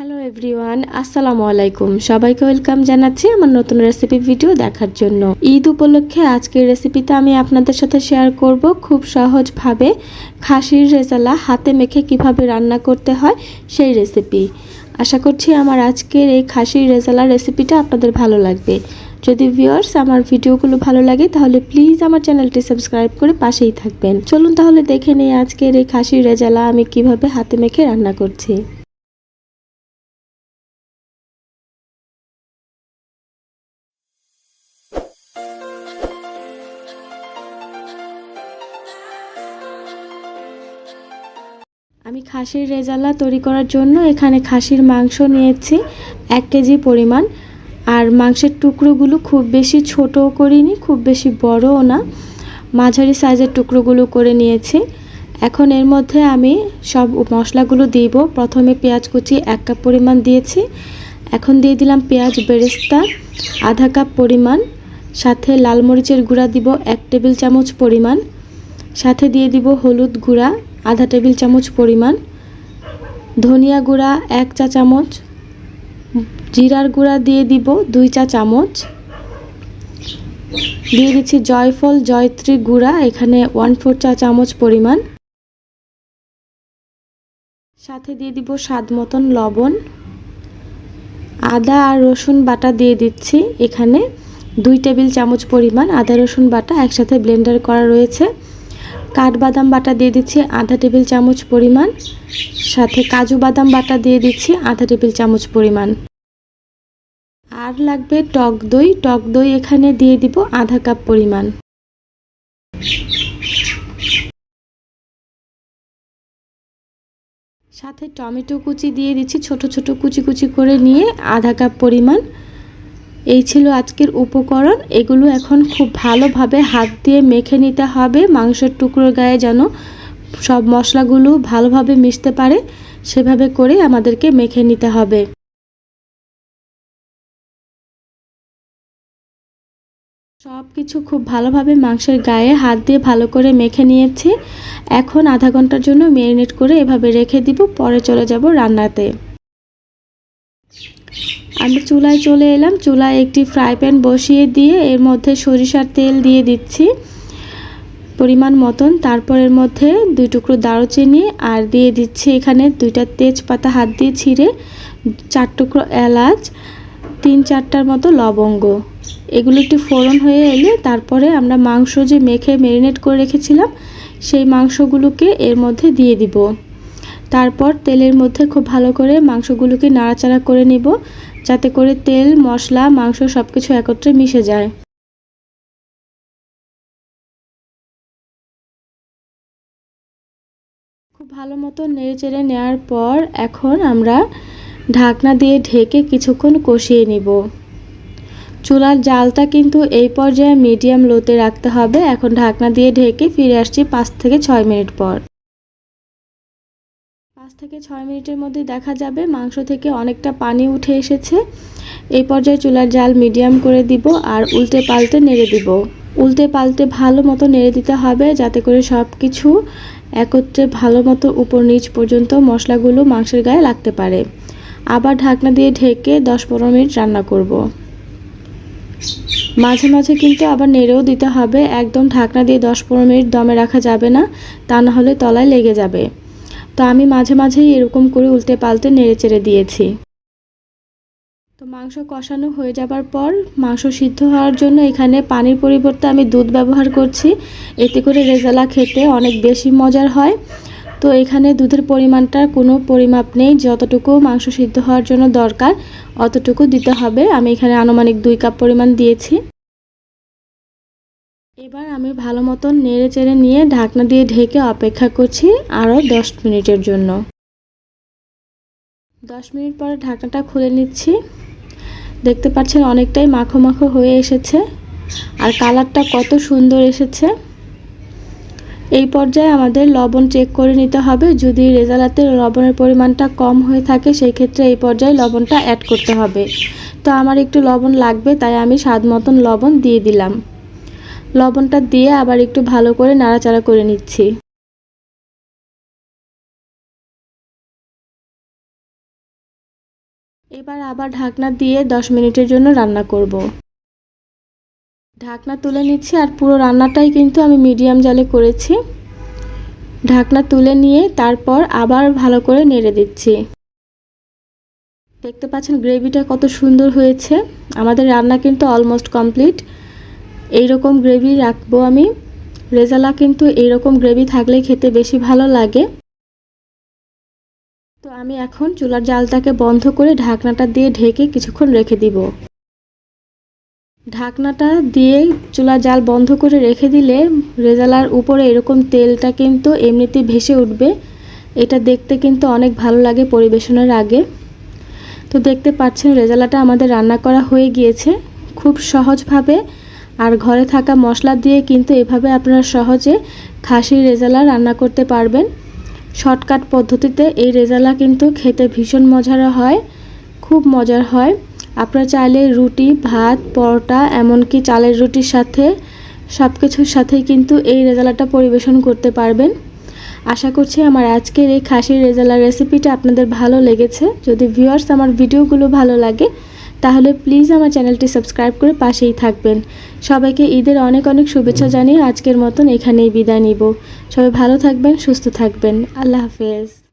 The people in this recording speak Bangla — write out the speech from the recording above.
হ্যালো এভরিওয়ান আসসালামু আলাইকুম সবাইকে ওয়েলকাম জানাচ্ছি আমার নতুন রেসিপি ভিডিও দেখার জন্য। ঈদ উপলক্ষে আজকের রেসিপিতে আমি আপনাদের সাথে শেয়ার করব খুব সহজভাবে। খাসির রেজালা হাতে মেখে কীভাবে রান্না করতে হয় সেই রেসিপি আশা করছি আমার আজকের এই খাসির রেজালা রেসিপিটা আপনাদের ভালো লাগবে। যদি ভিউয়ার্স আমার ভিডিওগুলো ভালো লাগে, তাহলে প্লিজ আমার চ্যানেলটি সাবস্ক্রাইব করে পাশেই থাকবেন। চলুন তাহলে দেখে নিই আজকের এই খাসির রেজালা আমি কীভাবে হাতে মেখে রান্না করছি। আমি খাসির রেজালা তৈরি করার জন্য এখানে খাসির মাংস নিয়েছি, এক কেজি পরিমাণ। আর মাংসের টুকরোগুলো খুব বেশি ছোটও করিনি, খুব বেশি বড়ও না। মাঝারি সাইজের টুকরোগুলো করে নিয়েছি। এখন এর মধ্যে আমি সব মশলাগুলো দিব। প্রথমে পেঁয়াজ কুচি এক কাপ পরিমাণ দিয়েছি। এখন দিয়ে দিলাম পেঁয়াজ বেরেস্তা, আধা কাপ পরিমাণ। সাথে লাল মরিচের গুঁড়া দিব এক টেবিল চামচ পরিমাণ। সাথে দিয়ে দিব হলুদ গুঁড়া আধা টেবিল চামচ পরিমাণ। ধনিয়া গুঁড়া এক চা চামচ। জিরার গুঁড়া দিয়ে দিব দুই চা চামচ। দিয়ে দিচ্ছি জয়ফল, জয়ত্রী গুঁড়া, এখানে ওয়ান ফোর চা চামচ পরিমাণ। সাথে দিয়ে দিব স্বাদ মতন লবণ। আদা আর রসুন বাটা দিয়ে দিচ্ছি, এখানে দুই টেবিল চামচ পরিমাণ। আদা রসুন বাটা একসাথে ব্লেন্ডার করা রয়েছে। কাঠবাদাম বাটা দিয়ে দিচ্ছি আধা টেবিল চামচ পরিমাণ। সাথে কাজু বাদাম বাটা দিয়ে দিচ্ছি আধা টেবিল চামচ পরিমাণ। আর লাগবে টক দই। টক দই এখানে দিয়ে দিব আধা কাপ পরিমাণ। সাথে টমেটো কুচি দিয়ে দিচ্ছি ছোট ছোট কুচি কুচি করে নিয়ে আধা কাপ পরিমাণ। এই ছিল আজকের উপকরণ। এগুলো এখন খুব ভালোভাবে হাত দিয়ে মেখে নিতে হবে। মাংসের টুকরোর গায়ে যেন সব মশলাগুলো ভালোভাবে মিশতে পারে, সেভাবে করে আমাদেরকে মেখে নিতে হবে। সব কিছু খুব ভালোভাবে মাংসের গায়ে হাত দিয়ে ভালো করে মেখে নিয়েছি। এখন আধা ঘণ্টার জন্য ম্যারিনেট করে এভাবে রেখে দিব। পরে চলে যাব রান্নাতে। আমি চুলায় চলে এলাম। চুলায় একটি ফ্রাই প্যান বসিয়ে দিয়ে এর মধ্যে সরিষার তেল দিয়ে দিচ্ছি পরিমাণ মতন। তারপর এর মধ্যে দুই টুকরো দারুচিনি আর দিয়ে দিচ্ছি এখানে দুইটা তেজপাতা হাত দিয়ে ছিঁড়ে চার টুকরো এলাচ, তিন চারটার মতো লবঙ্গ। এগুলো একটু ফোড়ন হয়ে এলে তারপরে আমরা মাংস যে মেখে ম্যারিনেট করে রেখেছিলাম, সেই মাংসগুলোকে এর মধ্যে দিয়ে দিব। তারপর তেলের মধ্যে খুব ভালো করে মাংসগুলোকে নাড়াচাড়া করে নিব। যাতে করে তেল, মশলা, মাংস সব কিছু একত্রে মিশে যায়। খুব ভালো মতো নেড়ে চেড়ে নেওয়ার পর এখন আমরা ঢাকনা দিয়ে ঢেকে কিছুক্ষণ কষিয়ে নিব। চুলার জালটা কিন্তু এই পর্যায়ে মিডিয়াম লোতে রাখতে হবে। এখন ঢাকনা দিয়ে ঢেকে ফিরে আসছি পাঁচ থেকে ছয় মিনিট পর। থেকে ছয় মিনিটের মধ্যে দেখা যাবে। মাংস থেকে অনেকটা পানি উঠে এসেছে। এই পর্যায়ে চুলার জাল মিডিয়াম করে দিব আর উল্টে পাল্টে নেড়ে দিব। উল্টে পাল্টে ভালো মতো নেড়ে দিতে হবে যাতে করে সব কিছু একত্রে ভালো মতো উপর নিচ পর্যন্ত মশলাগুলো মাংসের গায়ে লাগতে পারে। আবার ঢাকনা দিয়ে ঢেকে দশ পনেরো মিনিট রান্না করব। মাঝে মাঝে কিন্তু আবার নেড়েও দিতে হবে। একদম ঢাকনা দিয়ে দশ পনেরো মিনিট দমে রাখা যাবে না। তা না হলে তলায় লেগে যাবে। তো আমি মাঝে মাঝেই এরকম করে উল্টে পাল্টে নেড়ে চেড়ে দিয়েছি। তো মাংস কষানো হয়ে যাবার পর মাংস সিদ্ধ হওয়ার জন্য এখানে পানির পরিবর্তে আমি দুধ ব্যবহার করছি। এতে করে রেজালা খেতে অনেক বেশি মজার হয়। তো এখানে দুধের পরিমাণটার কোনো পরিমাপ নেই। যতটুকু মাংস সিদ্ধ হওয়ার জন্য দরকার, অতটুকু দিতে হবে। আমি এখানে আনুমানিক দুই কাপ পরিমাণ দিয়েছি। এবার আমি ভালো মতন নেড়ে চেড়ে নিয়ে ঢাকনা দিয়ে ঢেকে অপেক্ষা করছি আরও দশ মিনিটের জন্য। দশ মিনিট পরে ঢাকনাটা খুলে নিচ্ছি। দেখতে পাচ্ছেন অনেকটাই মাখো মাখো হয়ে এসেছে আর কালারটা কত সুন্দর এসেছে। এই পর্যায়ে আমাদের লবণ চেক করে নিতে হবে। যদি রেজালাতে লবণের পরিমাণটা কম হয়ে থাকে, সেই ক্ষেত্রে এই পর্যায়ে লবণটা অ্যাড করতে হবে। তো আমার একটু লবণ লাগবে, তাই আমি স্বাদ মতন লবণ দিয়ে দিলাম। লবণটা দিয়ে আবার একটু ভালো করে নাড়াচাড়া করে নিচ্ছি। এবার আবার ঢাকনা দিয়ে 10 মিনিটের জন্য রান্না করব। ঢাকনা তুলে নিচ্ছি আর পুরো রান্নাটাই কিন্তু আমি মিডিয়াম জালে করেছি। ঢাকনা তুলে নিয়ে তারপর আবার ভালো করে নেড়ে দিচ্ছি। দেখতে পাচ্ছেন গ্রেভিটা কত সুন্দর হয়েছে। আমাদের রান্না কিন্তু অলমোস্ট কমপ্লিট এইরকম গ্রেভি রাখব আমি। রেজালা কিন্তু এইরকম গ্রেভি থাকলে খেতে বেশি ভালো লাগে। তো আমি এখন চুলার জালটাকে বন্ধ করে ঢাকনাটা দিয়ে ঢেকে কিছুক্ষণ রেখে দিব। ঢাকনাটা দিয়ে চুলার জাল বন্ধ করে রেখে দিলে রেজালার উপরে এরকম তেলটা কিন্তু এমনিতেই ভেসে উঠবে। এটা দেখতে কিন্তু অনেক ভালো লাগে পরিবেশনের আগে। তো দেখতে পাচ্ছেন রেজালাটা আমাদের রান্না করা হয়ে গিয়েছে। খুব সহজভাবে আর ঘরে থাকা মশলা দিয়ে কিন্তু এভাবে আপনারা সহজে খাসির রেজালা রান্না করতে পারবেন। শর্টকাট পদ্ধতিতে এই রেজালা কিন্তু খেতে ভীষণ মজার হয়, খুব মজার হয়। আপনারা চাইলে রুটি, ভাত, পরোটা, এমনকি চালের রুটির সাথে সব কিছুর সাথেই কিন্তু এই রেজালাটা পরিবেশন করতে পারবেন। আশা করছি আমার আজকের এই খাসির রেজালার রেসিপিটা আপনাদের ভালো লেগেছে। যদি ভিউয়ার্স আমার ভিডিওগুলো ভালো লাগে তাহলে প্লিজ আমার চ্যানেলটি সাবস্ক্রাইব করে পাশেই থাকবেন। সবাইকে ঈদের অনেক অনেক শুভেচ্ছা জানিয়ে আজকের মতন এখানেই বিদায় নিব। সবাই ভালো থাকবেন, সুস্থ থাকবেন। আল্লাহ হাফেজ।